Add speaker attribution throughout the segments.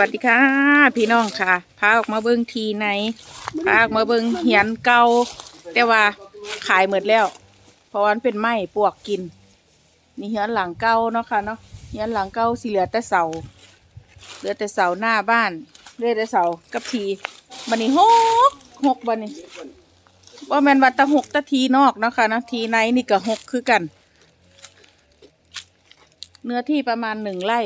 Speaker 1: วัสดีค่ะ พี่น้องค่ะ พาออกมาเบิ้งทีไหนพาออกมาเบิ้งเหียนเก่าแต่ว่าขายหมดแล้ว เพราะวามันเป็นไม้ปวกกิน นี่เหียนหลังเก่าเนาะค่ะเนาะเหียนหลังเก่าสิเหลือแต่เสาเหลือแต่เสาหน้าบ้านเหลือแต่เสากับทีบันนี้หกหกบันนี้ว่าแมนว่าแตะหกตะทีนอกเนาะค่ะเนาะทีในนี่ก็หกคือกัน เนื้อที่ประมาณหนึ่งไร่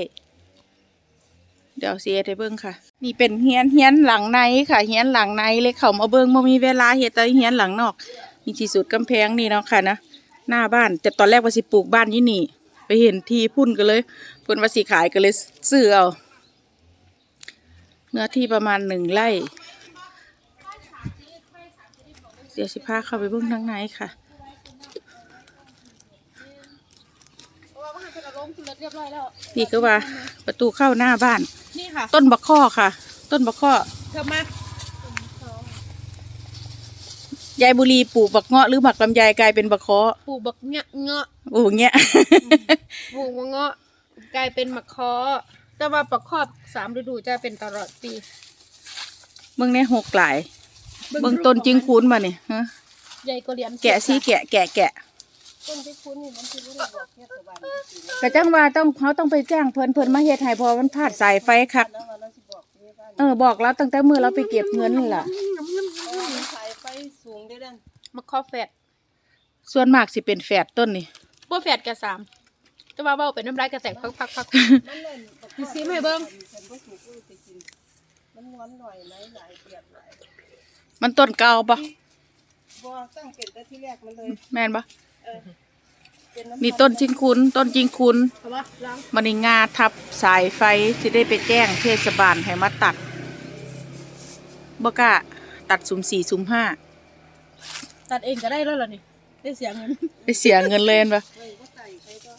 Speaker 1: เดี๋ยวเสียให้เบิ้งค่ะ นี่เป็นเฮียนเฮียนหลังในค่ะเฮียนหลังในเลยเขามาเบิ้งบ่มีเวลาเฮ็ดแต่เฮียนหลังนอกนี่ที่สุดกำแพงนี่เนาะค่ะนะหน้าบ้าน แต่ตอนแรกว่าสิปลูกบ้านยี่นี่ ไปเห็นทีพุ่นก็เลยพิ่นว่าสิขายก็เลยซื้อเอาเนื้อที่ประมาณหนึ่งไร่เดี๋ยวสิพาเข้าไปเบิ้งทางในค่ะนี่ก็ว่าประตูเข้าหน้าบ้าน
Speaker 2: ค่ะ
Speaker 1: ต้นบักข้อค่ะ ต้นบักข้อ
Speaker 2: เธอมายา
Speaker 1: ยบุรีปลูกบักเงาะหรือบักลำไยกลายเป็นบักเคาะ
Speaker 2: ปลูกบักเงาะเงาะ
Speaker 1: โอ้เงี้ย
Speaker 2: ปลูกบักเงาะกลายเป็นมะคอแต่ว่าปักครอบสามฤดูจะเป็นตลอดปี
Speaker 1: เบิ่งในหกหลายเบิ่งต้นจิงคูนมาเนี่ยฮะ
Speaker 2: ใหญ่ก็เรียน
Speaker 1: แกะสิแกะแกะแกะ
Speaker 2: ต้นที่คุ้นนี่มันคือว่าบอกแค่ตัวบ้าน
Speaker 1: กระจังว่าต้องเขาต้องไปจ้างเพิ่นเพิ่นมาเฮ็ดให้เพอมันพลาดสายไฟคักเออบอกแล้วตั้งแต่มือเราไปเก็บเงินนี่ล่ะ
Speaker 3: สายไฟสูงได้ดัน
Speaker 2: มะคอแฝด
Speaker 1: ส่วนมากสิเป็นแฝดต้นนี่
Speaker 2: บ่แฝดกับสามแต่ว่าเบ้าเป็นน้ำลายกระแตกพักพักพัก
Speaker 3: มันเล่นบัก
Speaker 2: ดิซิมให้เบิ้ง
Speaker 3: ฉันก็สูงก็ไปกินมันม้วนหน่อยไหมหลายเปียกหลาย
Speaker 1: มันต้นเก่าปะ
Speaker 3: บ่ตั้งเป็นแต่ที่แรกมันเลย
Speaker 1: แม่นปะ
Speaker 3: เป็ นน้ำ
Speaker 1: นี่ต้นจิงคูนต้นจิงคูน
Speaker 2: เอาวะล้าง
Speaker 1: มันนี่งาทับสายไฟสิได้ไปแจ้งเทศบาลให้มาตัดบ่กล้าตัดสุ่มสี่สุ่มห้า
Speaker 2: ตัดเองก็ได้แล้วเหรอนี่ได้เสียเงิน
Speaker 1: ได้เสียเงินเลยเห็นปะ
Speaker 3: เฮ้ยว่าใส่ใครก็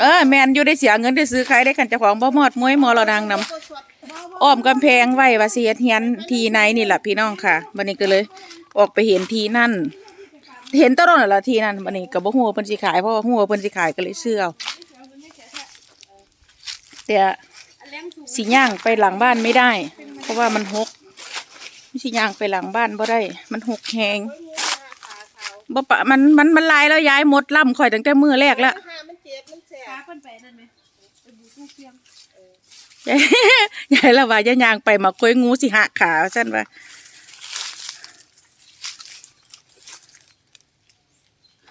Speaker 1: เออแมนอยู่ได้เสียเงินได้ซื้อใครได้ขันเจ้าของบ่หมอดมวยมอรดังนำ
Speaker 3: ก็สวดบ้าว่า
Speaker 1: อ้อมกำแพงไว้ว่าสิเฮ็ดเฮียนทีในนี่แหละพี่น้องค่ะบัดนี้ก็เลย ออกไปเห็นทีนั่น เห็นตลอดนั่นล่ะทีนั่นบัดนี้ก็บ่ฮู้ว่าเพิ่นสิขายเพราะว่าฮู้ว่าเพิ่นสิขายก็เลยซื้อเอาแต่สิย่างไปหลังบ้านไม่ได้ เพราะว่ามันหกสิย่างไปหลังบ้านบ่ได้ มันหกแฮงบ่ปะมันมันมันลายแล้วย้ายหมดล่ำข่อยตั้งแต่มื้อแรกแล้ว
Speaker 3: หามันเจ็บมันแสบ
Speaker 2: ขาเพิ่นไปนั่นไหมไปบูทูเพียง
Speaker 1: ยายยายละว่าย่ายางไปมาคุยงูสิหักขาฉันว่า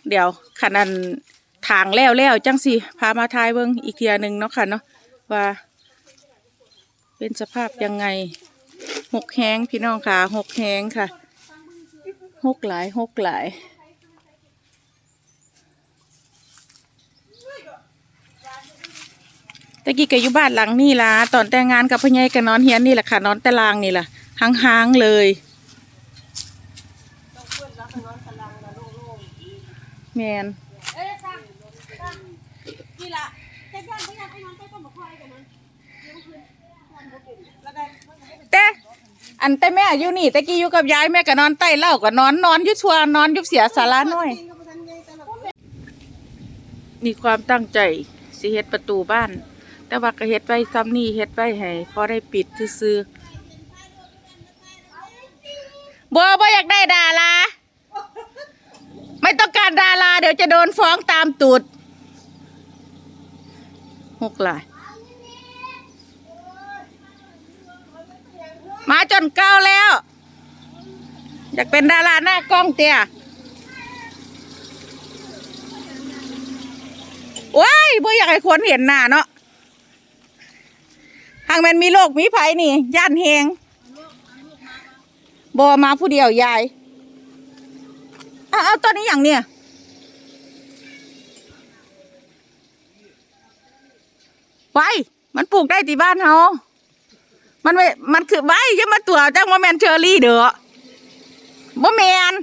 Speaker 1: เดี๋ยวขนาดทางแล้วแล้วจังสิพามาทายเบิ้งอีกเทียหนึ่งเนาะค่ะเนาะว่า เป็นสภาพยังไงหกแห้งพี่น้องค่ะหกแห้งค่ะหกหลายหกหลายตะกี้ก็อยู่บ้านหลังนี่ล่ะตอนแต่งงานกับพ่อใหญ่ก็นอนเฮียนนี่แหละค่ะนอนตารางนี่แหละห้างๆเลย แมน
Speaker 2: เอ้ยตั้งตั้งนี่ล่ะแต่ย่านบ่ย่านไอ้น้องไปต้นมะคอไอ้กันนั้น
Speaker 1: แต่อันแต่แม่อยู่นี่ตะกี้อยู่กับยายแม่ก็นอนใต้เล่าก็นอนนอนอยู่ชัวนอนอยู่เสียสาราน้อย
Speaker 3: ๆกินกับทันใหญ่แต่ละคน
Speaker 1: มีความตั้งใจสิเฮ็ดประตูบ้าน แต่ว่าก็เฮ็ดไว้ซ้ำนี่เฮ็ดไว้ให้พอได้ปิดซื่อๆบัวบ่อยากได้ดารา ไม่ต้องการดาราเดี๋ยวจะโดนฟ้องตามตูดหกลาย มาจนเก้าแล้ว อยากเป็นดาราหน้ากล้องเตี้ยว้ายบ่อยากให้คนเห็นหน้าเนาะทางมันมีโรคมีภัยนี่ ย่านเฮงบอมาผู้เดียวยาย อาเอาต้นนี้อย่างเนี่ยไว้มันปลูกได้ที่บ้านเฮามันไม่มันคือไว้ยังมาตัวจังว่าแมนเชอรี่เด้อบ่แมน